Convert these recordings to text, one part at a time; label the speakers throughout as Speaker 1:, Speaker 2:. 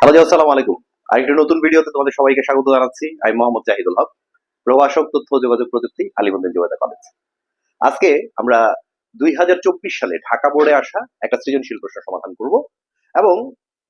Speaker 1: Hello আসসালামু আলাইকুম। আরেকটি নতুন ভিডিওতে তোমাদের সবাইকে স্বাগত জানাচ্ছি। আমি মোহাম্মদ জাহিদুল হক, প্রভাষক তথ্য যোগাযোগ প্রযুক্তি যোগাযোগ কলেজ। আজকে আমরা দুই সালে ঢাকা বোর্ডে আসা একটা সৃজনশীল প্রশ্ন সমাধান করব এবং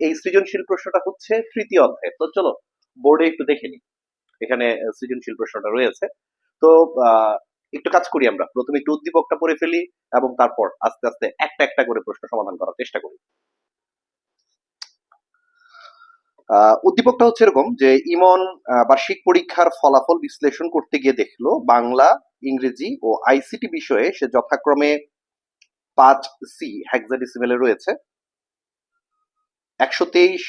Speaker 1: এই সৃজনশীল প্রশ্নটা হচ্ছে তৃতীয় অধ্যায়। তো চলো, বোর্ডে একটু দেখে নিই। এখানে সৃজনশীল প্রশ্নটা রয়েছে। তো একটু কাজ করি আমরা। প্রথমে একটু উদ্দীপকটা পড়ে ফেলি এবং তারপর আস্তে আস্তে একটা একটা করে প্রশ্ন সমাধান করার চেষ্টা করি। উদ্দীপকটা হচ্ছে এরকম যে ইমন বার্ষিক পরীক্ষার ফলাফল বিশ্লেষণ করতে গিয়ে দেখল বাংলা, ইংরেজি ও আইসিটি বিষয়ে সে যথাক্রমে পাঁচ সি হেক্সাডেসিমেলে রয়েছে, একশো তেইশ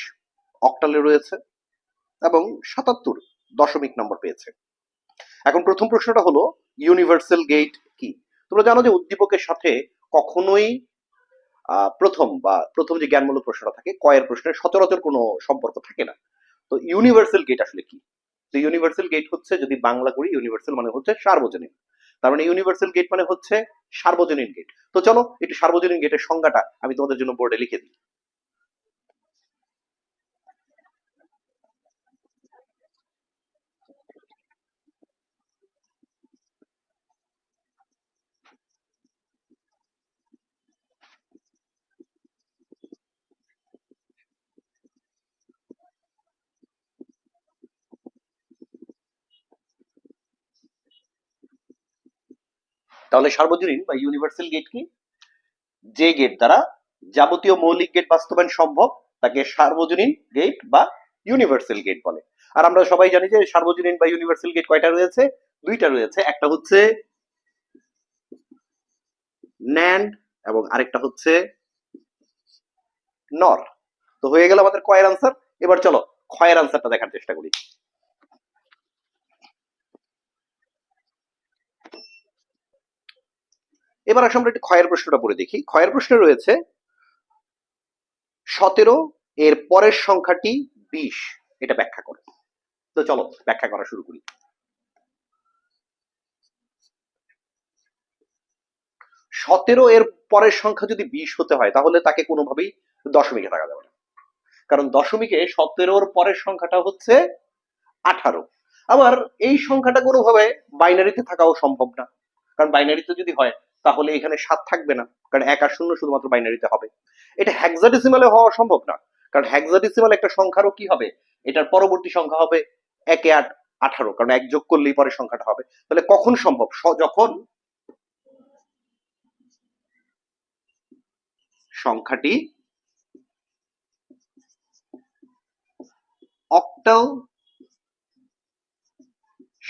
Speaker 1: অক্টালে রয়েছে এবং সাতাত্তর দশমিক নম্বর পেয়েছে। এখন প্রথম প্রশ্নটা হলো ইউনিভার্সাল গেট কি? তোমরা জানো যে উদ্দীপকের সাথে কখনোই প্রথম বা প্রথম যে জ্ঞানমূলক প্রশ্নটা থাকে, কয়ের প্রশ্নের সচরাচর কোনো সম্পর্ক থাকে না। তো ইউনিভার্সাল গেট আসলে কি? তো ইউনিভার্সাল গেট হচ্ছে যদি বাংলা করি ইউনিভার্সাল মানে হচ্ছে সার্বজনীন। তার মানে ইউনিভার্সাল গেট মানে হচ্ছে সার্বজনীন গেট তো চলো, একটু সার্বজনীন গেটের সংজ্ঞাটা আমি তোমাদের জন্য বোর্ডে লিখে দিই। তাহলে সার্বজনীন বা ইউনিভার্সাল গেট কি? যে গেট দ্বারা যাবতীয় মৌলিক গেট বাস্তবায়ন সম্ভব, তাকে সার্বজনীন গেট বা ইউনিভার্সাল গেট বলে। আর আমরা সবাই জানি যে সার্বজনীন বা ইউনিভার্সাল গেট কয়টা রয়েছে? দুইটা রয়েছে। একটা হচ্ছে ন্যান্ড এবং আরেকটা হচ্ছে নর তো হয়ে গেল আমাদের কয়ের আনসার এবার চলো, ক্ষয়ের আনসারটা দেখার চেষ্টা করি। এবার আসলে আমরা একটু ক্ষয়ের প্রশ্নটা পড়ে দেখি। ক্ষয়ের প্রশ্নে রয়েছে, সতেরো এর পরের সংখ্যাটি বিশ। এটা ব্যাখ্যা করো। তো চলো ব্যাখ্যা করা শুরু করি। সতেরো এর পরের সংখ্যা যদি বিশ হতে হয়, তাহলে তাকে কোনোভাবেই দশমিকে থাকা যাবে না। কারণ দশমিকে সতেরোর পরের সংখ্যাটা হচ্ছে আঠারো। আবার এই সংখ্যাটা কোনোভাবে বাইনারিতে থাকাও সম্ভব না। কারণ বাইনারিতে যদি হয় তাহলে এখানে সাত থাকবে না, কারণ এক আর শূন্য শুধুমাত্র বাইনারিতে হবে। এটা হ্যাক্সাডেসিমালে হওয়া সম্ভব না, কারণ হ্যাক্সাডেসিমাল একটা সংখ্যারও কি হবে? এটার পরবর্তী সংখ্যা হবে একে আট, আঠারো, কারণ এক যোগ করলেই পরে সংখ্যাটা হবে। তাহলে কখন সম্ভব? যখন সংখ্যাটি অক্টাল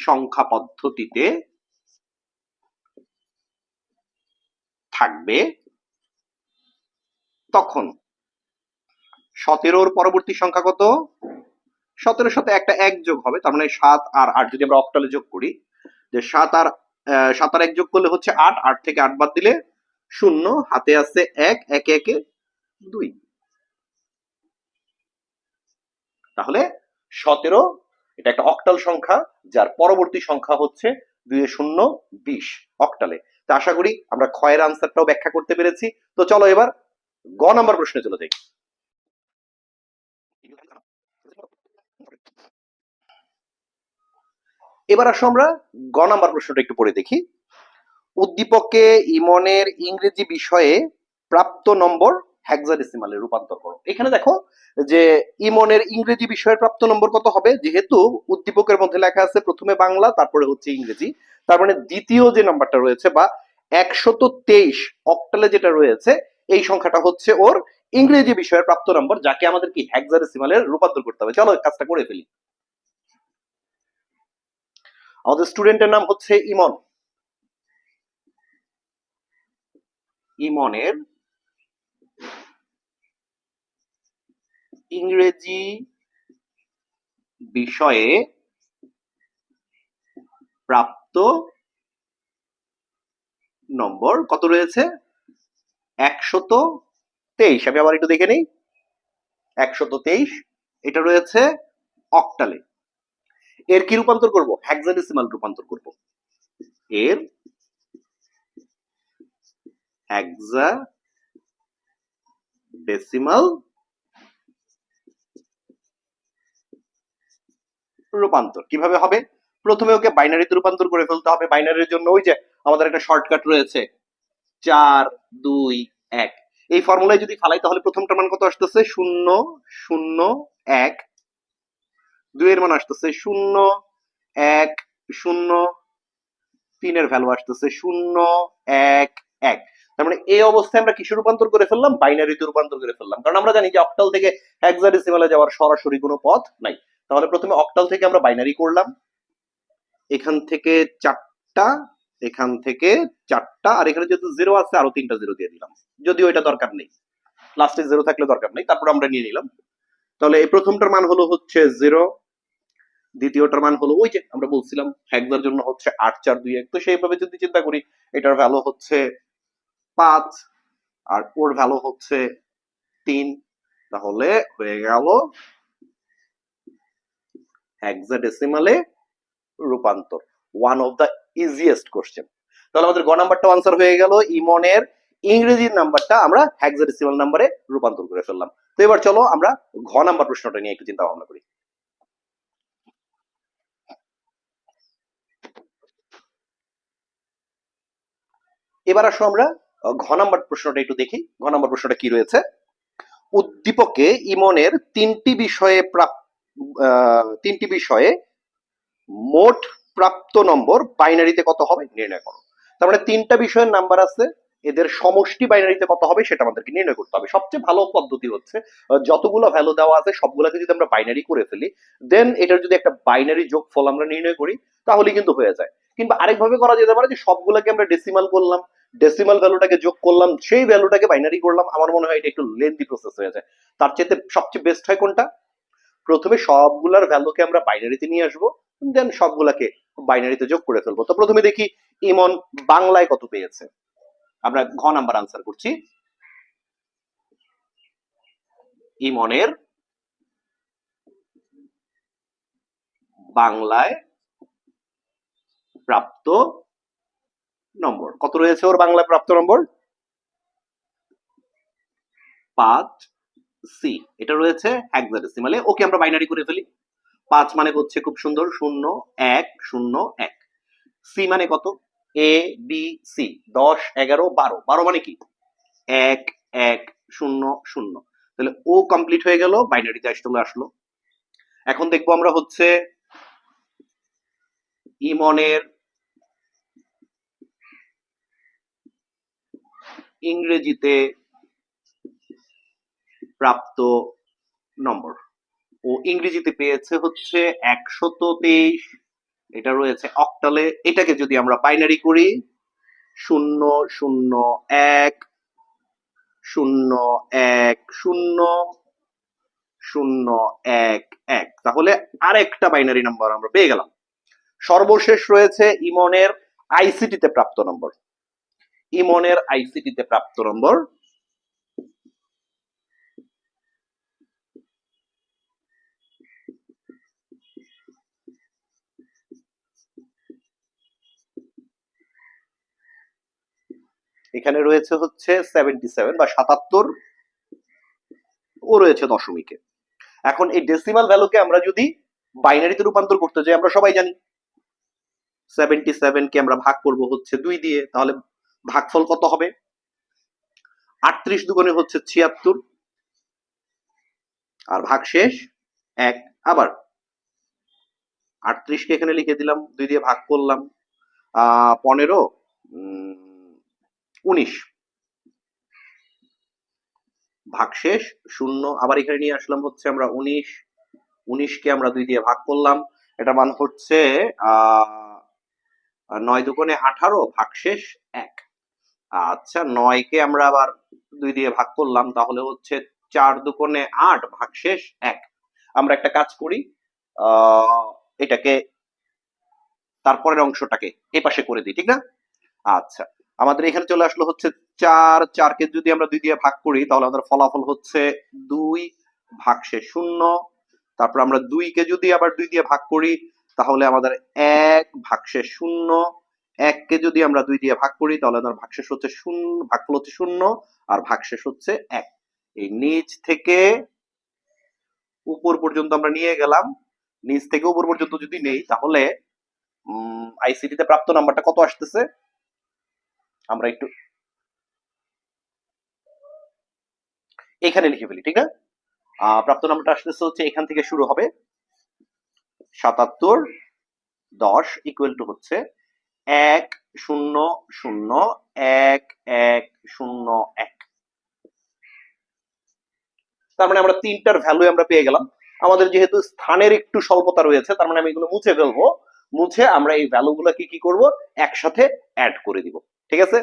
Speaker 1: সংখ্যা পদ্ধতিতে থাকবে, তখন সতেরোর পরবর্তী সংখ্যা কত? সতেরোর সাথে একটা এক যোগ হবে, তার মানে সাত আর আট, যদি আমরা অক্টালে যোগ করি, যে সাত আর সাত আর এক যোগ করলে হচ্ছে আট আট থেকে আট বাদ দিলে শূন্য, হাতে আছে এক, একে একে দুই। তাহলে সতেরো, এটা একটা অক্টাল সংখ্যা, যার পরবর্তী সংখ্যা হচ্ছে দুই শূন্য, বিশ অক্টালে তো আশা করি আমরা ক্ষয়ের আনসারটাও ব্যাখ্যা করতে পেরেছি। তো চলো এবার গ নাম্বার প্রশ্নে চলে যাই। এবার আসো আমরা গ নাম্বার প্রশ্নটা একটু পড়ে দেখি। উদ্দীপকে ইমনের ইংরেজি বিষয়ে প্রাপ্ত নম্বর হেক্সাডেসিমালে রূপান্তর করো। এখানে দেখো যে ইমনের ইংরেজি বিষয়ের প্রাপ্ত নম্বর কত হবে? যেহেতু উদ্দীপকের মধ্যে লেখা আছে প্রথমে বাংলা, তারপরে হচ্ছে ইংরেজি। তার মানে দ্বিতীয় যে নাম্বারটা রয়েছে বা একশত তেইশ অক্টালে যেটা রয়েছে, এই সংখ্যাটা হচ্ছে ওর ইংরেজি বিষয়ের প্রাপ্ত নম্বর, যাকে আমাদের কি হেক্সাডেসিমালে রূপান্তর করতে হবে। চলো কাজটা করে ফেলি। আমাদের স্টুডেন্টের নাম হচ্ছে ইমন। ইমনের ইংরেজি বিষয়ে প্রাপ্ত নম্বর কত রয়েছে? একশত তেইশ। আমি আবার একটু দেখে নেই। একশত তেইশ, এটা রয়েছে অক্টালে। এর কি রূপান্তর করব? হ্যাক্সাডেসিমাল রূপান্তর করব। এর হ্যাক্সা ডেসিমাল রূপান্তর। কীভাবে হবে? প্রথমে ওকে বাইনারিতে রূপান্তর করে ফেলতে হবে। বাইনারির জন্য ওই যে আমাদের একটা শর্টকাট রয়েছে। চার, দুই, এক। এই ফর্মুলায় যদি ফালাই, তাহলে প্রথমটার মান কত আসতেছে? শূন্য শূন্য, এক। দুইয়ের মান আসতেছে শূন্য, এক, শূন্য। তিনের ভ্যালু আসতেছে শূন্য, এক এক। তার মানে এই অবস্থায় আমরা কিসে রূপান্তর করে ফেললাম? বাইনারিতে রূপান্তর করে ফেললাম। কারণ আমরা জানি যে অক্টাল থেকে হেক্সাডেসিমালে যাওয়ার সরাসরি কোনো পথ নাই। তাহলে প্রথমে অক্টাল থেকে আমরা বাইনারি করলাম। এখান থেকে চারটা, এখান থেকে চারটা, আর এখানে যেহেতু জিরো আছে, আরও তিনটা জিরো দিয়ে দিলাম। যদিও এটা দরকার নেই। লাস্টে জিরো থাকলে দরকার নেই, তারপর আমরা নিয়ে নিলাম। তাহলে এই প্রথমটার মান হলো হচ্ছে জিরো দ্বিতীয়টার মান হলো ওই যে আমরা বলছিলাম হ্যাকজার জন্য হচ্ছে আট, চার, দুই, এক। তো সেইভাবে যদি চিন্তা করি, এটার ভ্যালু হচ্ছে পাঁচ, আর ওর ভ্যালু হচ্ছে তিন। তাহলে হয়ে গেল হেক্সাডেসিমালে রূপান্তর। One of the easiest question তাহলে আমাদের গ নাম্বারটা আনসার হয়ে গেল। ইমনের ইংরেজির নাম্বারটা আমরা হেক্সাডেসিমাল নাম্বারে রূপান্তর করে ফেললাম। তো এবার চলো আমরা ঘ নাম্বার প্রশ্নটা নিয়ে একটু চিন্তা ভাবনা করি। এবার আসো আমরা ঘ নাম্বার প্রশ্নটা একটু দেখি। ঘ নাম্বার প্রশ্নটা কি রয়েছে? উদ্দীপকে ইমনের তিনটি বিষয়ে তিনটি বিষয়ে মোট প্রাপ্ত নম্বর বাইনারিতে কত হবে নির্ণয় করো। তার মানে তিনটা বিষয়ের নাম্বার আছে, এদের সমষ্টি বাইনারিতে কত হবে সেটা আমাদেরকে নির্ণয় করতে হবে। সবচেয়ে ভালো পদ্ধতি হচ্ছে যতগুলো ভ্যালু দেওয়া আছে সবগুলোকে যদি আমরা বাইনারি করে ফেলি দেন এটার যদি একটা বাইনারি যোগফল আমরা নির্ণয় করি তাহলে কিন্তু হয়ে যায়। কিংবা আরেকভাবে করা যেতে পারে যে সবগুলোকে আমরা ডেসিমাল করলাম ডেসিমাল ভ্যালুটাকে যোগ করলাম, সেই ভ্যালুটাকে বাইনারি করলাম, আমার মনে হয় এটা একটু লেন্দি প্রসেস হয়ে যায়। তার চেয়ে সবচেয়ে বেস্ট হয় কোনটা? প্রথমে সবগুলার ভ্যালুকে আমরা বাইনারিতে নিয়ে আসব দেন সবগুলাকে বাইনারিতে যোগ করে ফেলব। তো প্রথমে দেখি ইমন বাংলায় কত পেয়েছে? আমরা ঘ নাম্বার আনসার করছি। ইমনের বাংলায় প্রাপ্ত নম্বর। কত রয়েছে ওর বাংলায় প্রাপ্ত নম্বর? পাঁচ সি। এটা রয়েছে হেক্সাডেসিমালে ওকে আমরা বাইনারি করে ফেলি। পাঁচ মানে হচ্ছে খুব সুন্দর, শূন্য, এক শূন্য, এক। সি মানে কত? এ বি সি দশ, এগারো, বারো। বারো মানে কি? এক এক, শূন্য শূন্য। তাহলে ও কমপ্লিট হয়ে গেল বাইনারিতে আসলে আসলো। এখন দেখব আমরা হচ্ছে ইমনের ইংরেজিতে প্রাপ্ত নম্বর। ও ইংরেজিতে পেয়েছে হচ্ছে একশত তেইশ। এটা রয়েছে অক্টালে এটাকে যদি আমরা বাইনারি করি, শূন্য শূন্য, এক শূন্য এক, শূন্য শূন্য, এক এক। তাহলে আরেকটা বাইনারি নাম্বার আমরা পেয়ে গেলাম। সর্বশেষ রয়েছে ইমনের আইসিটিতে প্রাপ্ত নম্বর ইমনের আইসিটিতে প্রাপ্ত নম্বর এখানে রয়েছে হচ্ছে সেভেন্টি সেভেন বা সাতাত্তর ও রয়েছে দশমিকে। এখন এই ডেসিমাল ভ্যালুকে আমরা যদি বাইনারিতে রূপান্তর করতে যাই আমরা সবাই জানি সেভেন্টি সেভেনকে আমরা ভাগ করব হচ্ছে দুই দিয়ে তাহলে ভাগফল কত হবে? আটত্রিশ দুগুণে হচ্ছে ছিয়াত্তর আর ভাগ শেষ এক আবার। আটত্রিশকে এখানে লিখে দিলাম দুই দিয়ে ভাগ করলাম আহ পনেরো উম, উনিশ। ভাগশেষ শূন্য। আবার এখানে নিয়ে আসলাম হচ্ছে আমরা উনিশ। উনিশকে আমরা দুই দিয়ে ভাগ করলাম। এটা মান হচ্ছে নয় দুগুণে আঠারো ভাগশেষ এক। আচ্ছা নয়কে আমরা আবার দুই দিয়ে ভাগ করলাম, তাহলে হচ্ছে চার দুগুণে আট ভাগশেষ এক। আমরা একটা কাজ করি এটাকে, তারপরের অংশটাকে এ পাশে করে দিই, ঠিক না? আচ্ছা। আমাদের এখানে চলে আসলো হচ্ছে চার, চারকে যদি আমরা দুই দিয়ে ভাগ করি, তাহলে আমাদের ফলাফল হচ্ছে দুই ভাগশেষ শূন্য। তারপর আমরা দুইকে যদি আবার দুই দিয়ে ভাগ করি, তাহলে আমাদের এক ভাগশেষ শূন্য। এককে যদি আমরা দুই দিয়ে ভাগ করি, তাহলে আমাদের ভাগশেষ হচ্ছে শূন্য, ভাগফল হচ্ছে শূন্য, আর ভাগশেষ হচ্ছে এক। এই নিচ থেকে উপর পর্যন্ত আমরা নিয়ে গেলাম। নিচ থেকে উপর পর্যন্ত যদি নেই, তাহলে আইসিটি তে প্রাপ্ত নাম্বারটা কত আসতেছে? আমরা একটু এখানে লিখে ফেলি, ঠিক না? প্রাপ্ত নাম্বারটা আসতেছে হচ্ছে এখান থেকে শুরু হবে। সাতাত্তর দশ ইকুয়াল টু হচ্ছে এক শূন্য শূন্য এক এক শূন্য এক। তার মানে আমরা তিনটার ভ্যালু আমরা পেয়ে গেলাম। আমাদের যেহেতু স্থানের একটু স্বল্পতা রয়েছে, তার মানে আমি এগুলো মুছে ফেলব। মুছে আমরা এই ভ্যালু গুলাকে কি করব? একসাথে অ্যাড করে দিব। ঠিক আছে?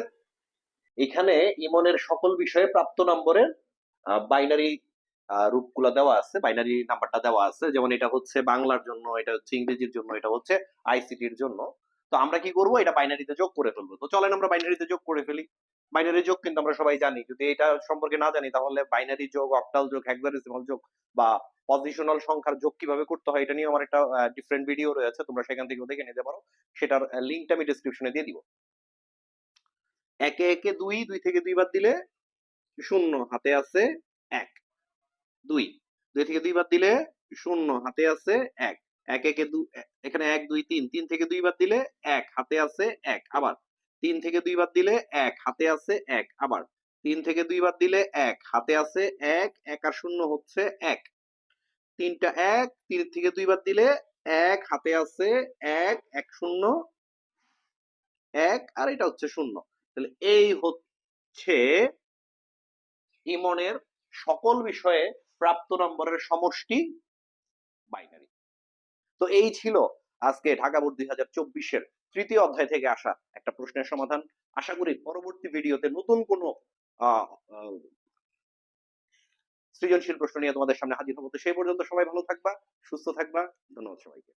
Speaker 1: এখানে ইমনের সকল বিষয়ে প্রাপ্ত নম্বরের বাইনারি রূপগুলো দেওয়া আছে বাইনারি নাম্বারটা দেওয়া আছে। যেমন এটা হচ্ছে বাংলার জন্য, এটা হচ্ছে ইংরেজির জন্য, এটা হচ্ছে আইসিটির জন্য। তো আমরা কি করব? এটা বাইনারিতে যোগ করে ফেলব। তো চলেন আমরা বাইনারিতে যোগ করে ফেলি। বাইনারি যোগ কিন্তু আমরা সবাই জানি। যদি এটা সম্পর্কে না জানি, তাহলে বাইনারি যোগ অক্টাল যোগ হেক্সাডেসিমাল যোগ বা পজিশনাল সংখ্যার যোগ কীভাবে করতে হয়, এটা নিয়ে আমার একটা ডিফারেন্ট ভিডিও রয়েছে। তোমরা সেখান থেকে দেখে নিতে পারো। সেটার লিঙ্কটা আমি ডেসক্রিপশনে দিয়ে দিব। একে একে দুই দুই থেকে দুই বাদ দিলে শূন্য, হাতে আছে এক। দুই দুই থেকে দুই বাদ দিলে শূন্য, হাতে আছে এক। এক একে দু এখানে এক, দুই, তিন তিন থেকে দুই বাদ দিলে এক, হাতে আছে এক। আবার তিন থেকে দুই বাদ দিলে এক, হাতে আছে এক, আবার তিন থেকে দুই বাদ দিলে এক, হাতে আছে এক এক আর শূন্য হচ্ছে এক। তিনটা এক, তিন থেকে দুই দিলে এক, হাতে আছে এক এক শূন্য, এক আর এটা হচ্ছে শূন্য। তাহলে এই হচ্ছে ইমনের সকল বিষয়ে প্রাপ্ত নম্বরের সমষ্টি বাইনারি তো এই ছিল আজকে ঢাকা দুই হাজার চব্বিশের তৃতীয় অধ্যায় থেকে আসা একটা প্রশ্নের সমাধান। আশা করি পরবর্তী ভিডিওতে নতুন কোনো সৃজনশীল প্রশ্ন নিয়ে তোমাদের সামনে হাজির হব। তো সেই পর্যন্ত সবাই ভালো থাকবা, সুস্থ থাকবা। ধন্যবাদ সবাইকে।